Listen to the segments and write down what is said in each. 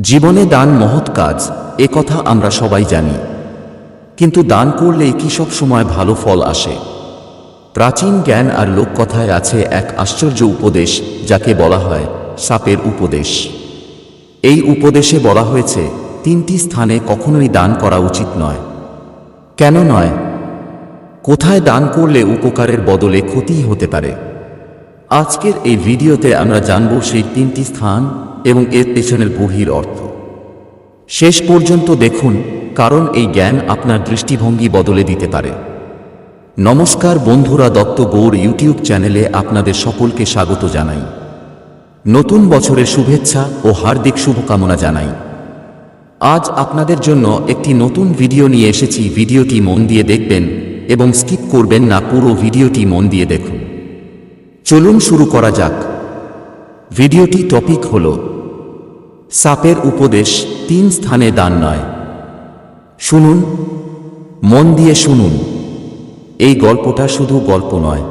জীবনে দান মহৎ কাজ, এ কথা আমরা সবাই জানি। কিন্তু দান করলেই কি সব সময় ভালো ফল আসে? প্রাচীন জ্ঞান আর লোককথায় আছে এক আশ্চর্য উপদেশ, যাকে বলা হয় সাপের উপদেশ। এই উপদেশে বলা হয়েছে, তিনটি স্থানে কখনোই দান করা উচিত নয়। কেন নয়? কোথায় দান করলে উপকারের বদলে ক্ষতিই হতে পারে? আজকের এই ভিডিওতে আমরা জানব সেই তিনটি স্থান এবং এর পেছনের গভীর অর্থ। শেষ পর্যন্ত দেখুন, কারণ এই জ্ঞান আপনার দৃষ্টিভঙ্গি বদলে দিতে পারে। নমস্কার বন্ধুরা দত্ত গৌর ইউটিউব চ্যানেলে আপনাদের সকলকে স্বাগত জানাই। নতুন বছরের শুভেচ্ছা ও হার্দিক শুভকামনা জানাই। আজ আপনাদের জন্য একটি নতুন ভিডিও নিয়ে এসেছি। ভিডিওটি মন দিয়ে দেখবেন এবং স্কিপ করবেন না, পুরো ভিডিওটি মন দিয়ে দেখুন। চলুন শুরু করা যাক। ভিডিওটি টপিক হল সাপের উপদেশ তিন স্থানে দান নয়। শুনুন, মন দিয়ে শুনুন। এই গল্পটা শুধু গল্প নয়।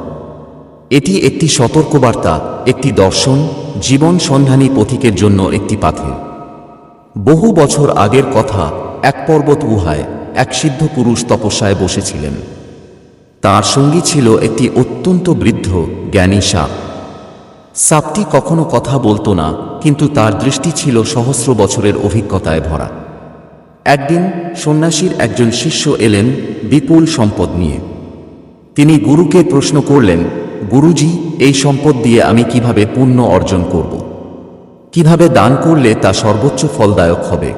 এটি একটি সতর্কবার্তা, একটি দর্শন, জীবন সন্ধানী পথিকের জন্য একটি পাথে। বহু বছর আগের কথা, এক পর্বত গুহায় এক সিদ্ধ পুরুষ তপস্যায় বসেছিলেন। তার সঙ্গী ছিল একটি অত্যন্ত বৃদ্ধ, জ্ঞানী সাপ। সাপটি কখনো কথা বলতো না, কিন্তু তার দৃষ্টি ছিল সহস্র বছরের অভিজ্ঞতায় ভরা। একদিন সন্ন্যাসীর একজন শিষ্য এলেন বিপুল সম্পদ নিয়ে। তিনি গুরুকে প্রশ্ন করলেন, গুরুজি, এই সম্পদ দিয়ে আমি কীভাবে পুণ্য অর্জন করব? কীভাবে দান করলে তা সর্বোচ্চ ফলদায়ক হবে?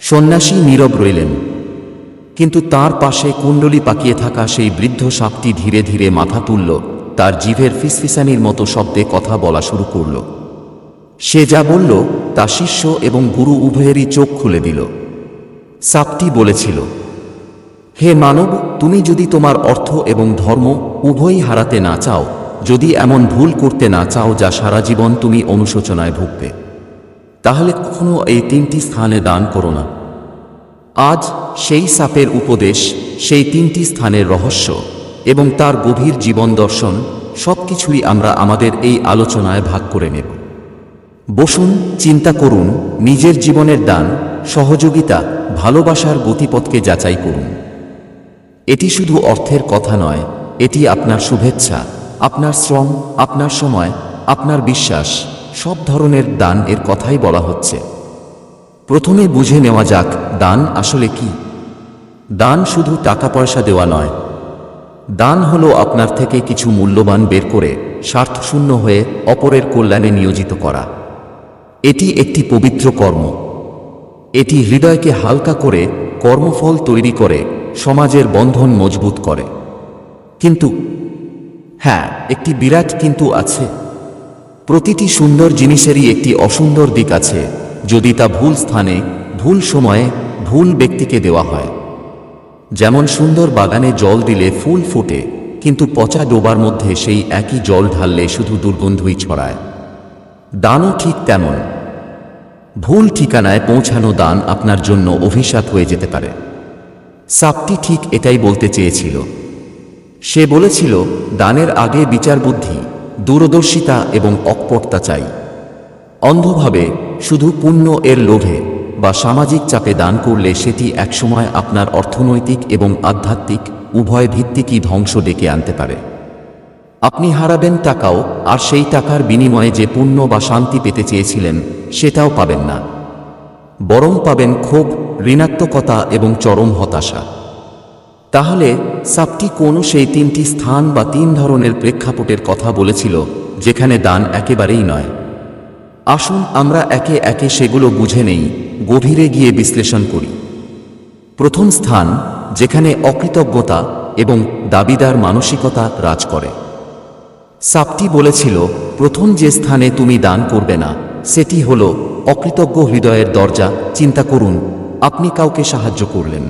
সন্ন্যাসী নীরব রইলেন। কিন্তু তার পাশে কুণ্ডলি পাকিয়ে থাকা সেই বৃদ্ধ সাপটি ধীরে ধীরে মাথা তুলল। তার জিভের ফিসফিসানির মতো শব্দে কথা বলা শুরু করল। সে যা বলল, তা শিষ্য এবং গুরু উভয়েরই চোখ খুলে দিল। সাপটি বলেছিল, হে মানব, তুমি যদি তোমার অর্থ এবং ধর্ম উভয়ই হারাতে না চাও, যদি এমন ভুল করতে না চাও যা সারা জীবন তুমি অনুশোচনায় ভুগবে, তাহলে কখনো এই তিনটি স্থানে দান করো না। আজ সেই সাপের উপদেশ, সেই তিনটি স্থানের রহস্য। এবং তার গভীর জীবন দর্শন সব কিছুই আমরা আমাদের এই আলোচনায় ভাগ করে নেব। বসুন, চিন্তা করুন, নিজের জীবনের দান, সহযোগিতা, ভালোবাসার গতিপথকে যাচাই করুন। এটি শুধু অর্থের কথা নয়, এটি আপনার শুভেচ্ছা, আপনার শ্রম, আপনার সময়, আপনার বিশ্বাস, সব ধরনের দান এর কথাই বলা হচ্ছে। প্রথমে বুঝে নেওয়া যাক, দান আসলে কি? দান শুধু টাকা পয়সা দেওয়া নয় দান হলো আপনার থেকে কিছু মূল্যবান বের করে স্বার্থশূন্য হয়ে অপরের কল্যাণে নিয়োজিত করা। এটি একটি পবিত্র কর্ম। এটি হৃদয়কে হালকা করে কর্মফল তৈরি করে, সমাজের বন্ধন মজবুত করে। কিন্তু হ্যাঁ একটি বিরাট কিন্তু আছে। প্রতিটি সুন্দর জিনিসেরই একটি অসুন্দর দিক আছে, যদি তা ভুল স্থানে, ভুল সময়ে, ভুল ব্যক্তিকে দেওয়া হয়। যেমন সুন্দর বাগানে জল দিলে ফুল ফোটে, কিন্তু পচা ডোবার মধ্যে সেই একই জল ঢাললে শুধু দুর্গন্ধই ছড়ায়। দানও ঠিক তেমন। ভুল ঠিকানায় পৌঁছানো দান আপনার জন্য অভিশাপ হয়ে যেতে পারে। সাপটি ঠিক এটাই বলতে চেয়েছিল। সে বলেছিল, দানের আগে বিচার বুদ্ধি, দূরদর্শিতা এবং অকপটতা চাই। অন্ধভাবে শুধু পুণ্য এর লোভে বা সামাজিক চাপে দান করলে সেটি একসময় আপনার অর্থনৈতিক এবং আধ্যাত্মিক উভয় ভিত্তিকই ধ্বংস ডেকে আনতে পারে। আপনি হারাবেন টাকাও, আর সেই টাকার বিনিময়ে যে পুণ্য বা শান্তি পেতে চেয়েছিলেন, সেটাও পাবেন না। বরং পাবেন ক্ষোভ, ঋণাত্মকতা এবং চরম হতাশা। তাহলে সাপটি কোনো সেই তিনটি স্থান বা তিন ধরনের প্রেক্ষাপটের কথা বলেছিল, যেখানে দান একেবারেই নয়? আসুন আমরা একে একে সেগুলো বুঝে নেই। গভীরে গিয়ে বিশ্লেষণ করি। প্রথম স্থান, যেখানে অকৃতজ্ঞতা এবং দাবিদার মানসিকতা রাজ করে। সাপটি বলেছিল, প্রথম যে স্থানে তুমি দান করবে না, সেটি হল অকৃতজ্ঞ হৃদয়ের দরজা, চিন্তা করুন, আপনি কাউকে সাহায্য করলেন।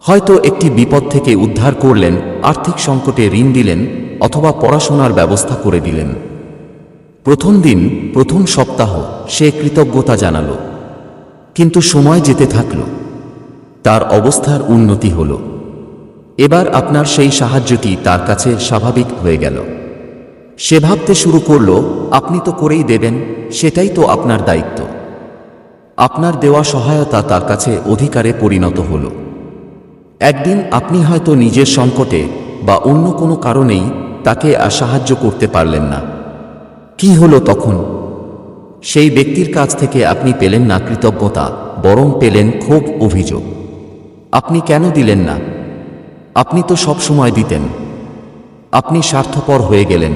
হয়তো একটি বিপদ থেকে উদ্ধার করলেন, আর্থিক সংকটে ঋণ দিলেন, অথবা পড়াশোনার ব্যবস্থা করে দিলেন। প্রথম দিন, প্রথম সপ্তাহ, সে কৃতজ্ঞতা জানাল। কিন্তু সময় যেতে থাকল। তার অবস্থার উন্নতি হল। এবার আপনার সেই সাহায্যটি তার কাছে স্বাভাবিক হয়ে গেল। সে ভাবতে শুরু করল, আপনি তো করেই দেবেন, সেটাই তো আপনার দায়িত্ব। আপনার দেওয়া সহায়তা তার কাছে অধিকারে পরিণত হল। একদিন আপনি হয়তো নিজের সংকটে বা অন্য কোনো কারণেই তাকে আর সাহায্য করতে পারলেন না। কি হলো তখন? সেই ব্যক্তির কাছ থেকে আপনি পেলেন না কৃতজ্ঞতা, বরং পেলেন ক্ষোভ, অভিযোগ। আপনি কেন দিলেন না? আপনি তো সব সময় দিতেন। আপনি স্বার্থপর হয়ে গেলেন।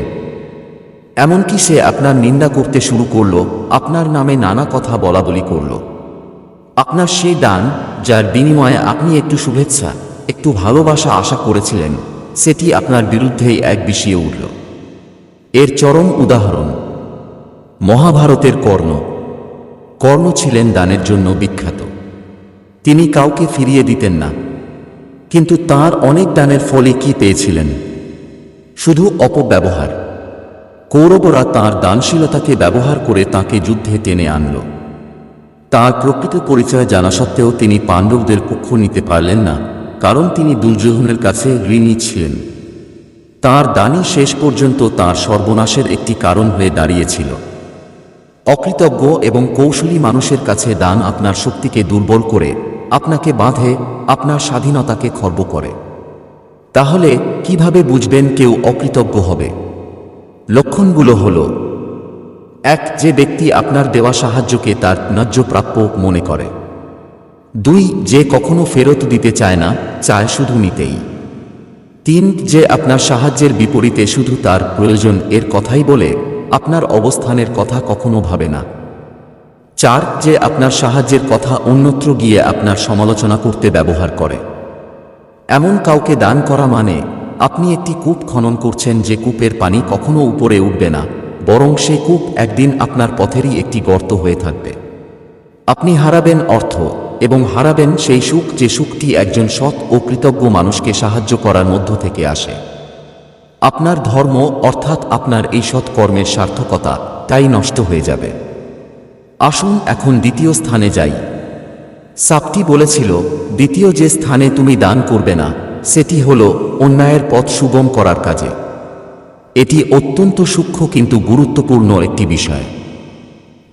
এমনকি সে আপনার নিন্দা করতে শুরু করল, আপনার নামে নানা কথা বলা বলি করল। আপনার সেই দান, যার বিনিময়ে আপনি একটু শুভেচ্ছা, একটু ভালোবাসা আশা করেছিলেন, সেটি আপনার বিরুদ্ধেই এক বিষিয়ে উঠল। এর চরম উদাহরণ মহাভারতের কর্ণ। কর্ণ ছিলেন দানের জন্য বিখ্যাত। তিনি কাউকে ফিরিয়ে দিতেন না। কিন্তু তার অনেক দানের ফলে কি পেয়েছিলেন? শুধু অপব্যবহার। কৌরবরা তাঁর দানশীলতাকে ব্যবহার করে তাকে যুদ্ধে টেনে আনল। তার প্রকৃত পরিচয় জানা সত্ত্বেও তিনি পাণ্ডবদের পক্ষ নিতে পারলেন না, কারণ তিনি দুর্যোধনের কাছে ঋণী ছিলেন। তার দানই শেষ পর্যন্ত তার সর্বনাশের একটি কারণ হয়ে দাঁড়িয়েছিল। অকৃতজ্ঞ এবং কৌশলী মানুষের কাছে দান আপনার শক্তিকে দুর্বল করে, আপনাকে বাঁধে, আপনার স্বাধীনতাকে খর্ব করে। তাহলে কীভাবে বুঝবেন কেউ অকৃতজ্ঞ হবে? লক্ষণগুলো হল, এক, যে ব্যক্তি আপনার দেওয়া সাহায্যকে তার ন্যায্য প্রাপ্য মনে করে। দুই, যে কখনো ফেরত দিতে চায় না, চায় শুধু নিতেই। তিন, যে আপনার সাহায্যের বিপরীতে শুধু তার প্রয়োজন এর কথাই বলে আপনার অবস্থানের কথা কখনো ভাবে না। চার, যে আপনার সাহায্যের কথা অন্যত্র গিয়ে আপনার সমালোচনা করতে ব্যবহার করে। এমন কাউকে দান করা মানে আপনি একটি কূপ খনন করছেন যে কূপের পানি কখনো উপরে উঠবে না, বরং সে কূপ একদিন আপনার পথেরই একটি গর্ত হয়ে থাকবে। আপনি হারাবেন অর্থ, এবং হারাবেন সেই সুখ যে সুখটি একজন সৎ ও কৃতজ্ঞ মানুষকে সাহায্য করার মধ্য থেকে আসে। আপনার ধর্ম অর্থাৎ আপনার এই সৎকর্মের সার্থকতা তাই নষ্ট হয়ে যাবে। আসুন এখন দ্বিতীয় স্থানে যাই। সাপটি বলেছিল, দ্বিতীয় যে স্থানে তুমি দান করবে না, সেটি হল অন্যায়ের পথ সুগম করার কাজে। এটি অত্যন্ত সূক্ষ্ম কিন্তু গুরুত্বপূর্ণ একটি বিষয়।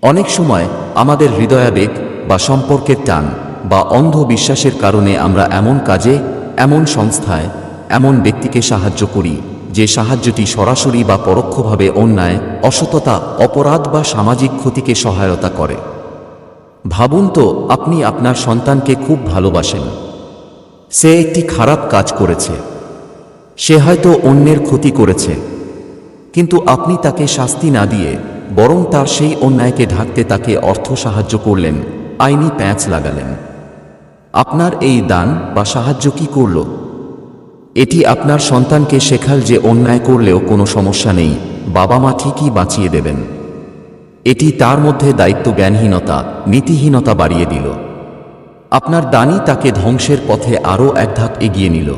অনেক সময় আমাদের হৃদয়াবেগ বা সম্পর্কের টান বা অন্ধ বিশ্বাসের কারণে আমরা এমন কাজে, এমন সংস্থায়, এমন ব্যক্তিকে সাহায্য করি যে সাহায্যটি সরাসরি বা পরোক্ষভাবে অন্যায়, অসততা, অপরাধ বা সামাজিক ক্ষতিকে সহায়তা করে। ভাবুন তো, আপনি আপনার সন্তানকে খুব ভালোবাসেন। সে একটি খারাপ কাজ করেছে। সে হয়তো অন্যের ক্ষতি করেছে। কিন্তু আপনি তাকে শাস্তি না দিয়ে বরং তার সেই অন্যায়কে ঢাকতে তাকে অর্থ সাহায্য করলেন, আইনি প্যাঁচ লাগালেন। আপনার এই দান বা সাহায্য কি করল? এটি আপনার সন্তানকে শেখাল যে অন্যায় করলেও কোনো সমস্যা নেই বাবা মা ঠিকই বাঁচিয়ে দেবেন। এটি তার মধ্যে দায়িত্ব জ্ঞানহীনতা, নীতিহীনতা বাড়িয়ে দিল। আপনার দানি তাকে ধ্বংসের পথে আরও এক ধাপ এগিয়ে নিল।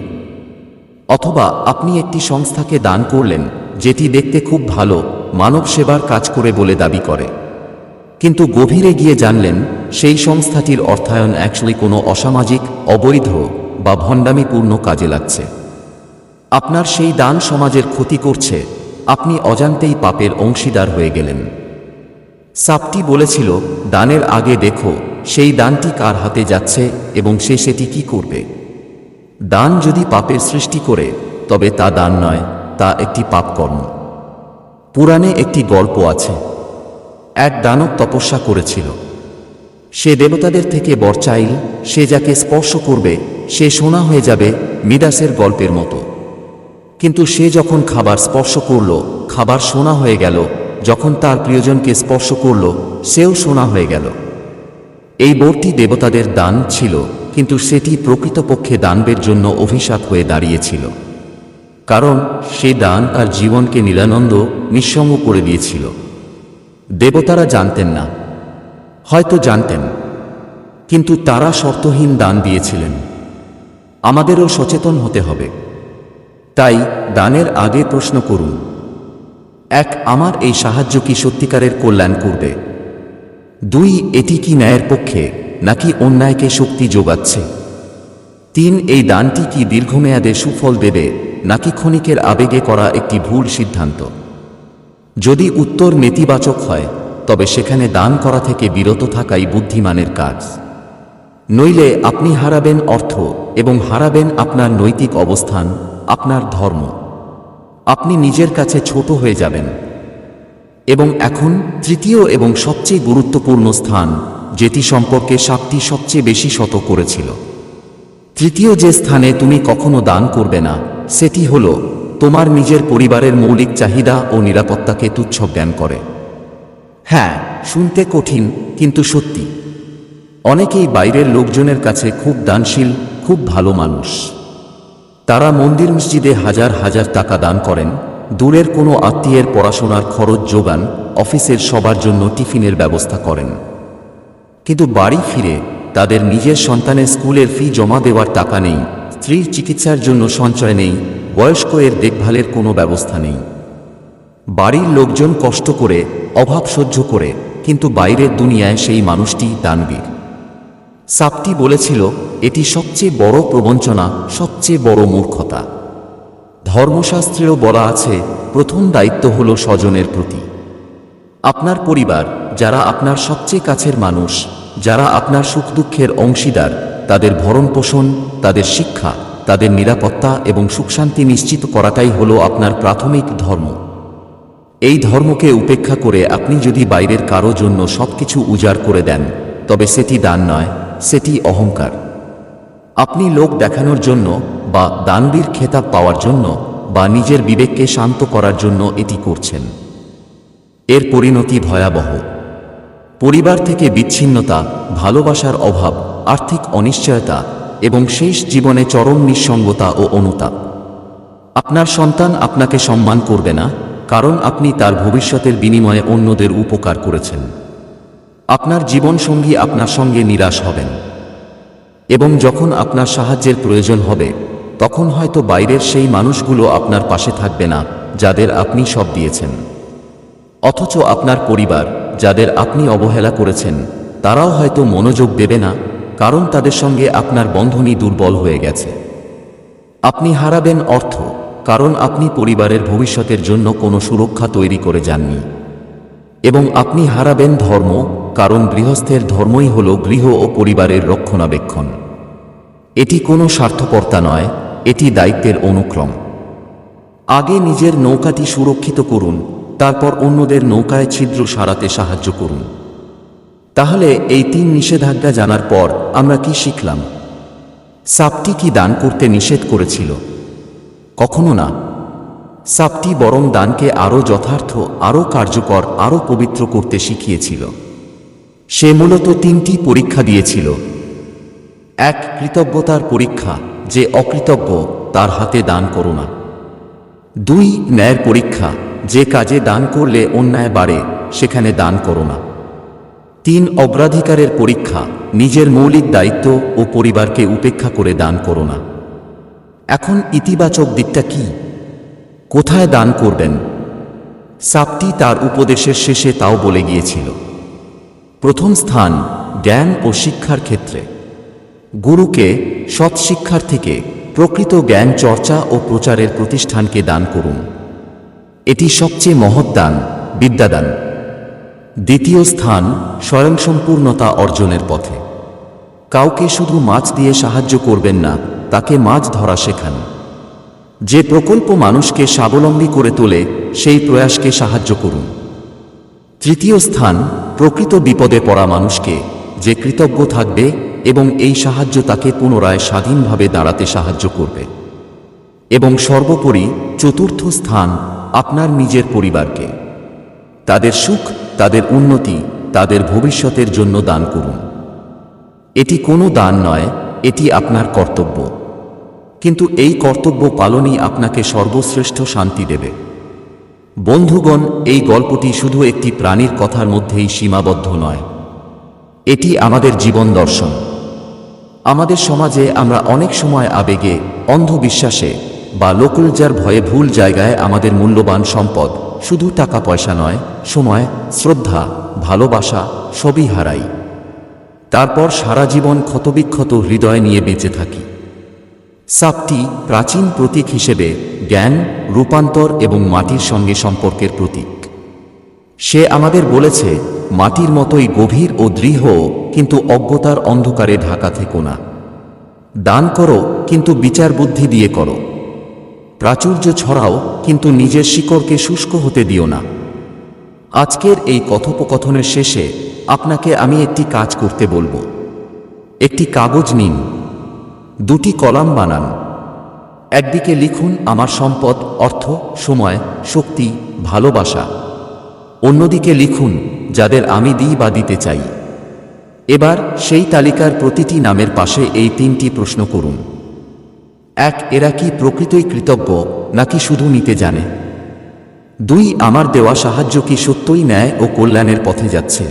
অথবা আপনি একটি সংস্থাকে দান করলেন, যেটি দেখতে খুব ভালো, মানব সেবার কাজ করে বলে দাবি করে। কিন্তু গভীরে গিয়ে জানলেন, সেই সংস্থাটির অর্থায়ন অ্যাকচুয়ালি কোনো অসামাজিক, অবৈধ বা ভণ্ডামিপূর্ণ কাজে লাগছে। আপনার সেই দান সমাজের ক্ষতি করছে, আপনি অজান্তেই পাপের অংশীদার হয়ে গেলেন। সাপটি বলেছিল, দানের আগে দেখো, সেই দানটি কার হাতে যাচ্ছে এবং সে সেটি কি করবে? দান যদি পাপের সৃষ্টি করে, তবে তা দান নয়, তা একটি পাপকর্ম। পুরাণে একটি গল্প আছে। এক দানব তপস্যা করেছিল। সে দেবতাদের থেকে বর চাইল, সে যাকে স্পর্শ করবে, সে সোনা হয়ে যাবে মিদাসের গল্পের মতো। কিন্তু সে যখন খাবার স্পর্শ করল, খাবার সোনা হয়ে গেল। যখন তার প্রিয়জনকে স্পর্শ করল, সেও সোনা হয়ে গেল। এই বোরটি দেবতাদের দান ছিল, কিন্তু সেটি প্রকৃতপক্ষে দানবের জন্য অভিশাপ হয়ে দাঁড়িয়েছিল। কারণ সে দান তার জীবনকে নিরানন্দ, নিঃসঙ্গ করে দিয়েছিল। দেবতারা জানতেন না। হয়তো জানতেন। কিন্তু তারা শর্তহীন দান দিয়েছিলেন। আমাদেরও সচেতন হতে হবে। তাই দানের আগে প্রশ্ন করুন। এক, আমার এই সাহায্য কি সত্যিকারের কল্যাণ করবে? দুই, এটি কি ন্যায়ের পক্ষে নাকি অন্যায়কে শক্তি যোগাচ্ছে? তিন, এই দানটি কি দীর্ঘমেয়াদে সুফল দেবে নাকি ক্ষণিকের আবেগে করা একটি ভুল সিদ্ধান্ত? যদি উত্তর নেতিবাচক হয়, তবে সেখানে দান করা থেকে বিরত থাকাই বুদ্ধিমানের কাজ। নইলে আপনি হারাবেন অর্থ এবং হারাবেন আপনার নৈতিক অবস্থান। আপনার ধর্ম। আপনি নিজের কাছে ছোট হয়ে যাবেন। এবং এখন তৃতীয় এবং সবচেয়ে গুরুত্বপূর্ণ স্থান, যেটি সম্পর্কে সাপটি সবচেয়ে বেশি শত করেছিল। তৃতীয় যে স্থানে তুমি কখনো দান করবে না, সেটি হল, তোমার নিজের পরিবারের মৌলিক চাহিদা ও নিরাপত্তাকে তুচ্ছ জ্ঞান করে। হ্যাঁ শুনতে কঠিন, কিন্তু সত্যি। অনেকেই বাইরের লোকজনের কাছে খুব দানশীল, খুব ভালো মানুষ। তারা মন্দির মসজিদে হাজার হাজার টাকা দান করেন। দূরের কোনো আত্মীয়ের পড়াশোনার খরচ যোগান অফিসের সবার জন্য টিফিনের ব্যবস্থা করেন। কিন্তু বাড়ি ফিরে তাদের নিজের সন্তানের স্কুলের ফি জমা দেওয়ার টাকা নেই, স্ত্রীর চিকিৎসার জন্য সঞ্চয় নেই বয়স্ক এর দেখভালের কোনো ব্যবস্থা নেই। বাড়ির লোকজন কষ্ট করে, অভাব সহ্য করে, কিন্তু বাইরের দুনিয়ায় সেই মানুষটি দানবীর। সাপটি বলেছিল, এটি সবচেয়ে বড় প্রবঞ্চনা, সবচেয়ে বড় মূর্খতা। ধর্মশাস্ত্রেও বলা আছে, প্রথম দায়িত্ব হল স্বজনের প্রতি। আপনার পরিবার, যারা আপনার সবচেয়ে কাছের মানুষ, যারা আপনার সুখ দুঃখের অংশীদার, তাদের ভরণ পোষণ, তাদের শিক্ষা, তাদের নিরাপত্তা এবং সুখশান্তি নিশ্চিত করাটাই হলো আপনার প্রাথমিক ধর্ম। এই ধর্মকে উপেক্ষা করে আপনি যদি বাইরের কারও জন্য সবকিছু উজাড় করে দেন, তবে সেটি দান নয় সেটি অহংকার। আপনি লোক দেখানোর জন্য বা দানবীর খেতাব পাওয়ার জন্য বা নিজের বিবেককে শান্ত করার জন্য এটি করছেন। এর পরিণতি ভয়াবহ। পরিবার থেকে বিচ্ছিন্নতা, ভালোবাসার অভাব, আর্থিক অনিশ্চয়তা এবং শেষ জীবনে চরম নিঃসঙ্গতা ও অনুতাপ। আপনার সন্তান আপনাকে সম্মান করবে না, কারণ আপনি তার ভবিষ্যতের বিনিময়ে অন্যদের উপকার করেছেন। আপনার জীবনসঙ্গী আপনার সঙ্গে নিরাশ হবেন। এবং যখন আপনার সাহায্যের প্রয়োজন হবে, তখন হয়তো বাইরের সেই মানুষগুলো আপনার পাশে থাকবে না, যাদের আপনি সব দিয়েছেন। অথচ আপনার পরিবার, যাদের আপনি অবহেলা করেছেন, তারাও হয়তো মনোযোগ দেবে না, কারণ তাদের সঙ্গে আপনার বন্ধনই দুর্বল হয়ে গেছে। আপনি হারাবেন অর্থ, কারণ আপনি পরিবারের ভবিষ্যতের জন্য কোনো সুরক্ষা তৈরি করে যাননি। এবং আপনি হারাবেন ধর্ম কারণ গৃহস্থের ধর্মই হল গৃহ ও পরিবারের রক্ষণাবেক্ষণ। এটি কোনো স্বার্থপরতা নয়, এটি দায়িত্বের অনুক্রম। আগে নিজের নৌকাটি সুরক্ষিত করুন, তারপর অন্যদের নৌকায় ছিদ্র সারাতে সাহায্য করুন। তাহলে এই তিন নিষেধাজ্ঞা জানার পর আমরা কি শিখলাম? সাপটি কি দান করতে নিষেধ করেছিল? কখনো না। সাপটি বরং দানকে আরও যথার্থ, আরও কার্যকর, আরও পবিত্র করতে শিখিয়েছিল। সে মূলত তিনটি পরীক্ষা দিয়েছিল। এক, কৃতজ্ঞতার পরীক্ষা, যে অকৃতজ্ঞ, তার হাতে দান করো না। দুই, ন্যায়ের পরীক্ষা, যে কাজে দান করলে অন্যায় বাড়ে, সেখানে দান করো না। তিন, অগ্রাধিকারের পরীক্ষা, নিজের মৌলিক দায়িত্ব ও পরিবারকে উপেক্ষা করে দান করো না। এখন ইতিবাচক দিকটা কি? কোথায় দান করবেন? সাপটি তার উপদেশের শেষে তাও বলে গিয়েছিল। প্রথম স্থান জ্ঞান ও শিক্ষার ক্ষেত্রে। গুরুকে সৎ শিক্ষার থেকে প্রকৃত জ্ঞান চর্চা ও প্রচারের প্রতিষ্ঠানকে দান করুন। এটি সবচেয়ে মহৎ দান, বিদ্যাদান। দ্বিতীয় স্থান স্বয়ংসম্পূর্ণতা অর্জনের পথে। কাউকে শুধু মাছ দিয়ে সাহায্য করবেন না, তাকে মাছ ধরা শেখান। যে প্রকল্প মানুষকে স্বাবলম্বী করে তোলে, সেই প্রয়াসকে সাহায্য করুন। তৃতীয় স্থান, প্রকৃত বিপদে পড়া মানুষকে, যে কৃতজ্ঞ থাকবে এবং এই সাহায্য তাকে পুনরায় স্বাধীনভাবে দাঁড়াতে সাহায্য করবে। এবং সর্বোপরি চতুর্থ স্থান, আপনার নিজের পরিবারকে। তাদের সুখ, তাদের উন্নতি, তাদের ভবিষ্যতের জন্য দান করুন। এটি কোনো দান নয়, এটি আপনার কর্তব্য। কিন্তু এই কর্তব্য পালনই আপনাকে সর্বশ্রেষ্ঠ শান্তি দেবে। বন্ধুগণ, এই গল্পটি শুধু একটি প্রাণীর কথার মধ্যেই সীমাবদ্ধ নয়। এটি আমাদের জীবন দর্শন। আমাদের সমাজে আমরা অনেক সময় আবেগে, অন্ধবিশ্বাসে বা লোকলজার ভয়ে ভুল জায়গায় আমাদের মূল্যবান সম্পদ, শুধু টাকা পয়সা নয়, সময়, শ্রদ্ধা, ভালোবাসা সবই হারাই। তারপর সারা জীবন ক্ষতবিক্ষত হৃদয় নিয়ে বেঁচে থাকি। সাপটি প্রাচীন প্রতীক হিসেবে জ্ঞান, রূপান্তর এবং মাটির সঙ্গে সম্পর্কের প্রতীক। সে আমাদের বলেছে, মাটির মতোই গভীর ও দৃঢ়, কিন্তু অজ্ঞতার অন্ধকারে ঢাকা থেকো না। দান করো, কিন্তু বিচার বুদ্ধি দিয়ে করো। প্রাচুর্য ছড়াও, কিন্তু নিজের শিকড়কে শুষ্ক হতে দিও না। আজকের এই কথোপকথনের শেষে আপনাকে আমি একটি কাজ করতে বলব। একটি কাগজ নিন, দুটি কলাম বানান একদিকে লিখুন, আমার সম্পদ, অর্থ, সময়, শক্তি, ভালোবাসা অন্যদিকে লিখুন, যাদের আমি দিই বা দিতে চাই এবার সেই তালিকার প্রতিটি নামের পাশে এই তিনটি প্রশ্ন করুন। এক, এরা কি প্রকৃতই কৃতজ্ঞ, নাকি শুধু নিতে জানে? দুই, আমার দেওয়া সাহায্য কি সত্যই ন্যায় ও কল্যাণের পথে যাচ্ছে?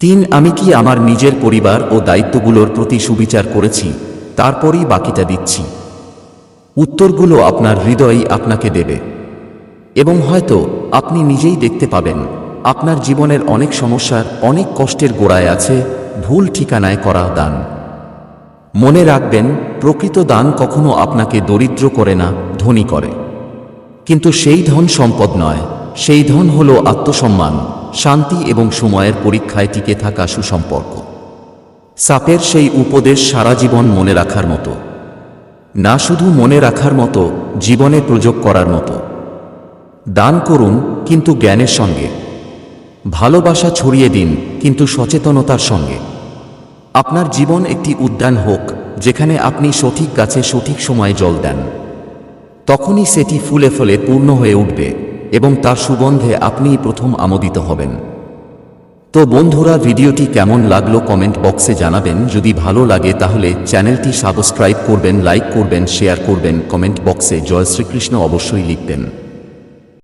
তিন, আমি কি আমার নিজের পরিবার ও দায়িত্বগুলোর প্রতি সুবিচার করেছি, তারপরই বাকিটা দিচ্ছি? উত্তরগুলো আপনার হৃদয়ই আপনাকে দেবে। এবং হয়তো আপনি নিজেই দেখতে পাবেন, আপনার জীবনের অনেক সমস্যার অনেক কষ্টের গোড়ায় আছে ভুল ঠিকানায় করা দান। মনে রাখবেন, প্রকৃত দান কখনো আপনাকে দরিদ্র করে না, ধনী করে। কিন্তু সেই ধন সম্পদ নয়, সেই ধন হল আত্মসম্মান, শান্তি এবং সময়ের পরীক্ষায় টিকে থাকা সুসম্পর্ক। সাপের সেই উপদেশ সারা জীবন মনে রাখার মতো। না শুধু মনে রাখার মতো, জীবনে প্রযোগ করার মতো। দান করুন, কিন্তু জ্ঞানের সঙ্গে। ভালোবাসা ছড়িয়ে দিন, কিন্তু সচেতনতার সঙ্গে। আপনার জীবন একটি উদ্যান হোক, যেখানে আপনি সঠিক গাছে সঠিক সময়ে জল দেন। তখনই সেটি ফুলে ফলে পূর্ণ হয়ে উঠবে, এবং তার সুগন্ধে আপনিই প্রথম আমোদিত হবেন। তো বন্ধুরা, ভিডিওটি কেমন লাগল কমেন্ট বক্সে জানাবেন। যদি ভালো লাগে তাহলে চ্যানেলটি সাবস্ক্রাইব করবেন, লাইক করবেন, শেয়ার করবেন। কমেন্ট বক্সে জয় শ্রীকৃষ্ণ অবশ্যই লিখবেন।